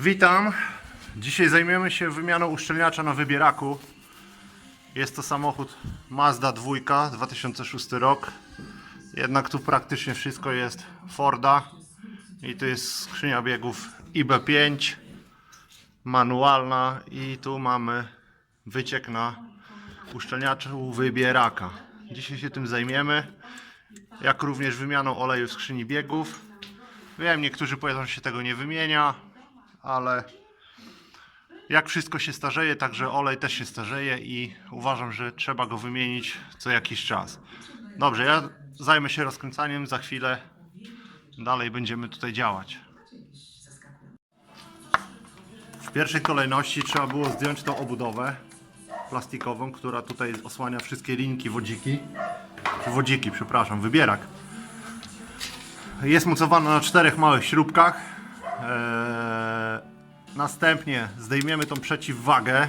Witam. Dzisiaj zajmiemy się wymianą uszczelniacza na wybieraku. Jest to samochód Mazda 2, 2006 rok. Jednak tu praktycznie wszystko jest Forda. I tu jest skrzynia biegów IB5 manualna i tu mamy wyciek na uszczelniaczu wybieraka. Dzisiaj się tym zajmiemy, jak również wymianą oleju w skrzyni biegów. Wiem, niektórzy powiedzą, że się tego nie wymienia, ale jak wszystko się starzeje, także olej też się starzeje i uważam, że trzeba go wymienić co jakiś czas. Dobrze, ja zajmę się rozkręcaniem, za chwilę dalej będziemy tutaj działać. W pierwszej kolejności trzeba było zdjąć tą obudowę plastikową, która tutaj osłania wszystkie linki wodziki. Wodziki, przepraszam, wybierak. Jest mocowana na czterech małych śrubkach. Eee, następnie zdejmiemy tą przeciwwagę.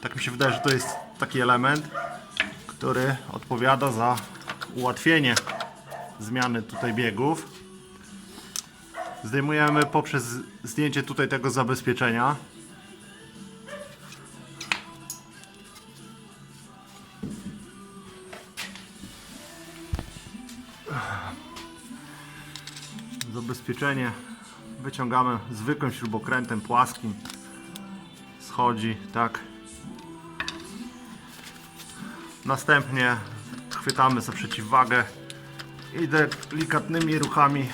Tak mi się wydaje, że to jest taki element, który odpowiada za ułatwienie zmiany tutaj biegów. Zdejmujemy poprzez zdjęcie tutaj tego zabezpieczenia. Zabezpieczenie wyciągamy zwykłym śrubokrętem płaskim. Schodzi, tak. Następnie chwytamy za przeciwwagę i delikatnymi ruchami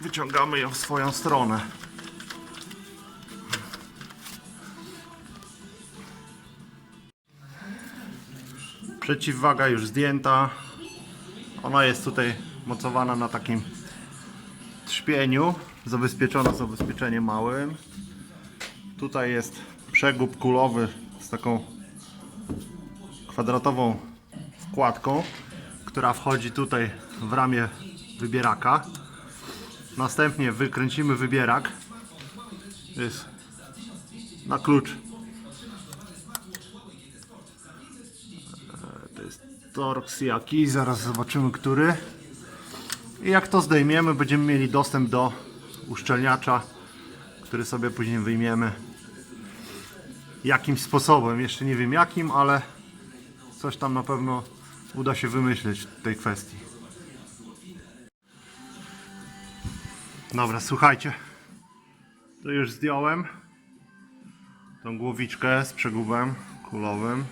wyciągamy ją w swoją stronę. Przeciwwaga już zdjęta. Ona jest tutaj mocowana na takim trzpieniu, zabezpieczona zabezpieczeniem małym. Tutaj jest przegub kulowy z taką kwadratową wkładką, która wchodzi tutaj w ramię wybieraka. Następnie wykręcimy wybierak. Jest na klucz. E, To jest torx jaki, zaraz zobaczymy który. I jak to zdejmiemy, będziemy mieli dostęp do uszczelniacza, który sobie później wyjmiemy jakimś sposobem. Jeszcze nie wiem jakim, ale coś tam na pewno uda się wymyśleć w tej kwestii. Dobra, słuchajcie. To już zdjąłem tą głowiczkę z przegubem kulowym.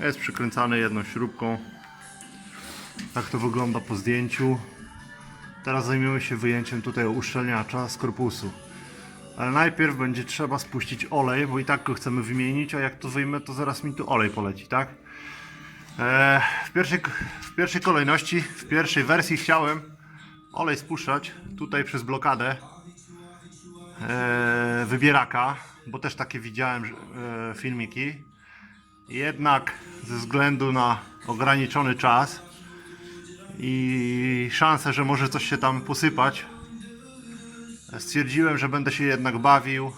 Jest przykręcany jedną śrubką. Tak to wygląda po zdjęciu. Teraz zajmiemy się wyjęciem tutaj uszczelniacza z korpusu. Ale najpierw będzie trzeba spuścić olej, bo i tak go chcemy wymienić, a jak to wyjmę, to zaraz mi tu olej poleci, tak? Eee, w, pierwszej, w pierwszej kolejności, w pierwszej wersji chciałem olej spuszczać tutaj przez blokadę eee, wybieraka, bo też takie widziałem eee, filmiki. Jednak ze względu na ograniczony czas i szansę, że może coś się tam posypać, stwierdziłem, że będę się jednak bawił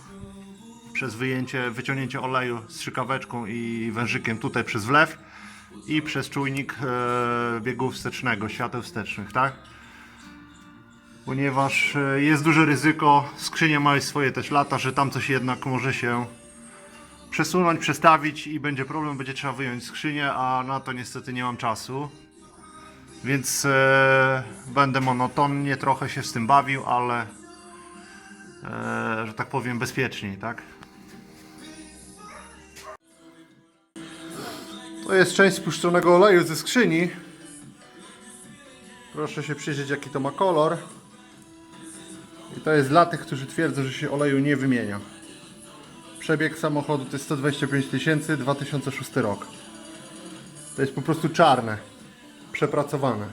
przez wyjęcie, wyciągnięcie oleju z strzykaweczką i wężykiem tutaj przez wlew i przez czujnik e, biegu wstecznego, świateł wstecznych, tak? Ponieważ e, jest duże ryzyko, skrzynia ma swoje też lata, że tam coś jednak może się przesunąć, przestawić i będzie problem, będzie trzeba wyjąć skrzynię, a na to niestety nie mam czasu. Więc e, będę monotonnie trochę się z tym bawił, ale e, że tak powiem bezpieczniej, tak? To jest część spuszczonego oleju ze skrzyni. Proszę się przyjrzeć jaki to ma kolor. I to jest dla tych, którzy twierdzą, że się oleju nie wymienia. Przebieg samochodu to jest 125 tysięcy, 2006 rok. To jest po prostu czarne, przepracowane.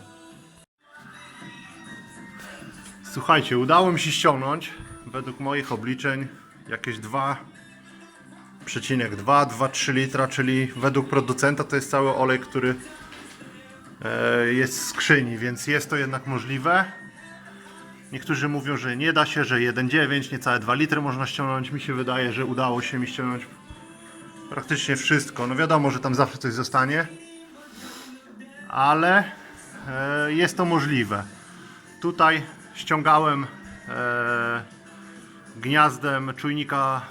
Słuchajcie, udało mi się ściągnąć według moich obliczeń jakieś 2,2-2,3 litra, czyli według producenta to jest cały olej, który e, jest w skrzyni, więc jest to jednak możliwe. Niektórzy mówią, że nie da się, że 1,9, niecałe 2 litry można ściągnąć. Mi się wydaje, że udało się mi ściągnąć praktycznie wszystko. No wiadomo, że tam zawsze coś zostanie, ale e, jest to możliwe. Tutaj ściągałem e, gniazdem czujnika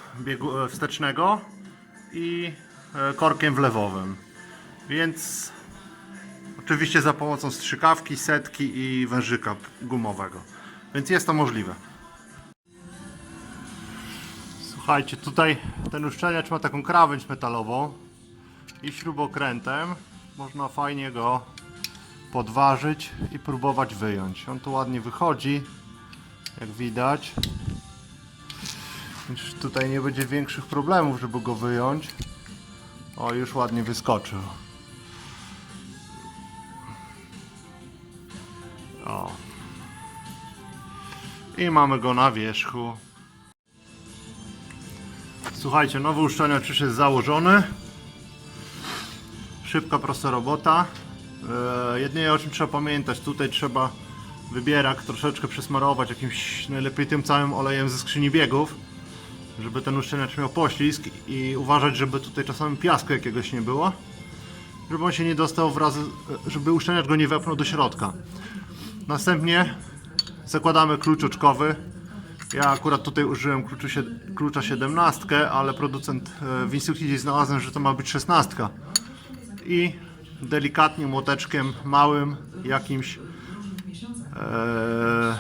e, wstecznego i korkiem wlewowym. Więc oczywiście za pomocą strzykawki, setki i wężyka gumowego. Więc jest to możliwe. Słuchajcie, tutaj ten uszczelniacz ma taką krawędź metalową i śrubokrętem można fajnie go podważyć i próbować wyjąć. On tu ładnie wychodzi, jak widać. Tutaj nie będzie większych problemów, żeby go wyjąć. O, już ładnie wyskoczył. O. I mamy go na wierzchu. Słuchajcie, nowy uszczelniacz już jest założony. Szybka, prosta robota. E, jedynie o czym trzeba pamiętać, tutaj trzeba wybierak troszeczkę przesmarować jakimś najlepiej tym całym olejem ze skrzyni biegów, żeby ten uszczelniacz miał poślizg i uważać, żeby tutaj czasami piasku jakiegoś nie było, żeby on się nie dostał wraz, żeby uszczelniacz go nie wepnął do środka. Następnie zakładamy klucz oczkowy. Ja akurat tutaj użyłem kluczu, klucza 17, ale producent e, w instrukcji gdzieś znalazłem, że to ma być 16 i delikatnie młoteczkiem małym jakimś e,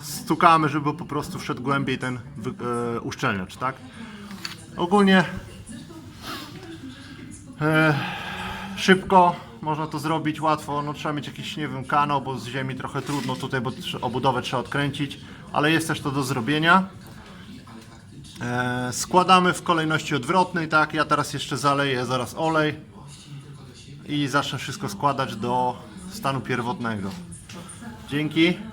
stukamy, żeby po prostu wszedł głębiej ten e, uszczelniacz, tak? Ogólnie e, szybko można to zrobić, łatwo, no trzeba mieć jakiś, nie wiem, kanał, bo z ziemi trochę trudno tutaj, bo obudowę trzeba odkręcić, ale jest też to do zrobienia. E, składamy w kolejności odwrotnej, tak? Ja teraz jeszcze zaleję zaraz olej i zacznę wszystko składać do stanu pierwotnego. Dzięki.